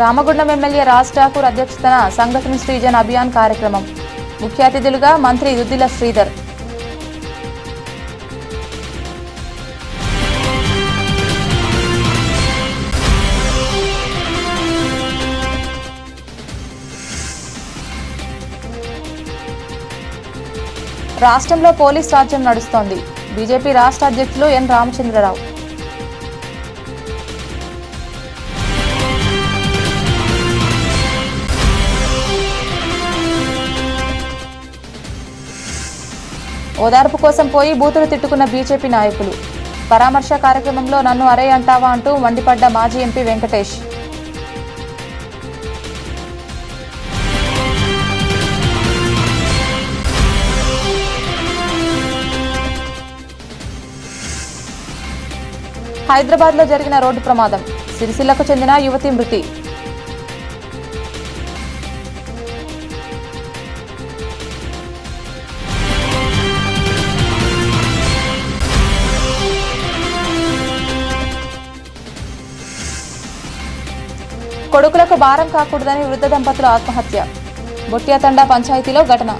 Ramagundam MLA Raj Thakur అధ్యక్షతన సంఘటన సృజన్ అభియాన్ కార్యక్రమం. ముఖ్య అతిథులుగా మంత్రి దుద్దిల శ్రీధర్. రాష్ట్రంలో పోలీస్ రాజ్యం నడుస్తోంది. బీజేపీ రాష్ట్ర అధ్యక్షులు ఎన్ రామచంద్రరావు. ఓదార్పు కోసం పోయి బూతులు తిట్టుకున్న బీజేపీ నాయకులు. పరామర్శ కార్యక్రమంలో నన్ను అరే అంటావా అంటూ మండిపడ్డ మాజీ ఎంపీ వెంకటేష్. హైదరాబాద్లో జరిగిన రోడ్డు ప్రమాదం. సిరిసిల్లకు చెందిన యువతి మృతి. కొడుకులకు భారం కాకూడదని వృద్ధ దంపతులు ఆత్మహత్య. బొట్టియతండ పంచాయతీలో ఘటన.